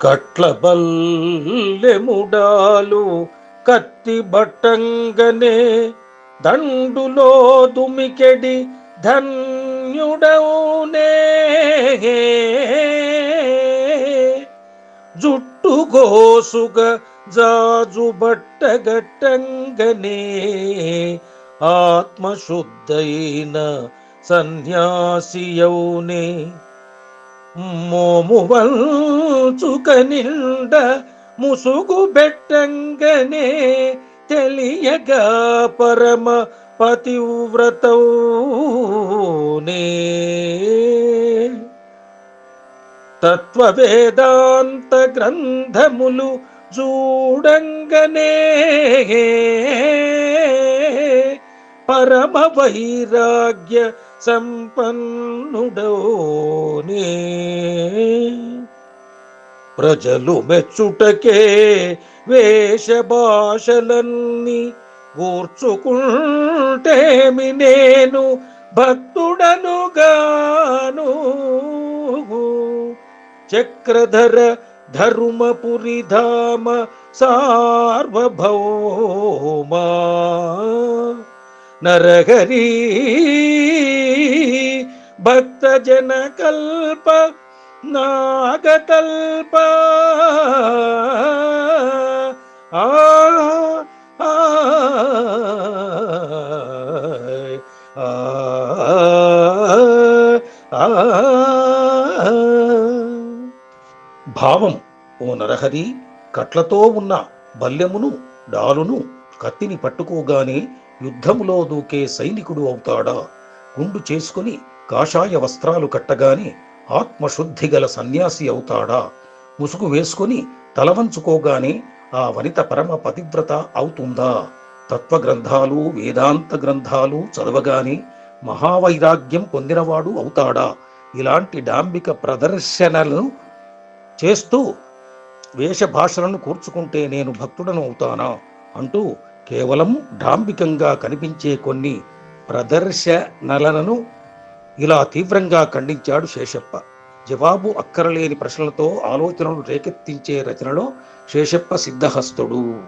కట్ల బల్లెముడాలు కత్తి బట్టంగనే దండులో దుమికెడి ధన్యుడౌనే జుట్టు గోసుగ జాజు బట్టగట్టంగనే ఆత్మశుద్ధైన సన్యాసియౌనే మోము నిండ ముసుగు బెట్టంగనే తెలియగా పరమ పతివ్రతౌనే. తత్వవేదాంత గ్రంథములు చూడంగనే పరమ వైరాగ్య సంపన్నుడోనే ప్రజలు మెచ్చుటకే వేషభాషలన్నీ కూర్చుకుంటేమి నేను భక్తుడనుగాను చక్రధర ధర్మపురిధామ సార్వభౌమా నరహరి. భక్తజన కల్ప నాగతల్ప ఆ ఆ ఆ. భావం ఓ నరహరి కట్లతో ఉన్న బల్యమును డాలును కత్తిని పట్టుకోగానే యుద్ధములో దూకే సైనికుడు అవుతాడా? గుండు చేసుకుని కాషాయ వస్త్రాలు కట్టగానే ఆత్మశుద్ధి గల సన్యాసి అవుతాడా? ముసుగు వేసుకుని తలవంచుకోగానే ఆ వనిత పరమ పతివ్రత అవుతుందా? తత్వ గ్రంథాలు వేదాంత గ్రంథాలు చదవగానే మహావైరాగ్యం పొందినవాడు అవుతాడా? ఇలాంటి డాంబిక ప్రదర్శనలను చేస్తూ వేషభాషలను కూర్చుకుంటే నేను భక్తుడను అవుతానా అంటూ కేవలం డాంబికంగా కనిపించే కొన్ని ప్రదర్శనలను ఇలా తీవ్రంగా ఖండించాడు శేషప్ప. జవాబు అక్కరలేని ప్రశ్నలతో ఆలోచనలు రేకెత్తించే రచనలో శేషప్ప సిద్ధహస్తుడు.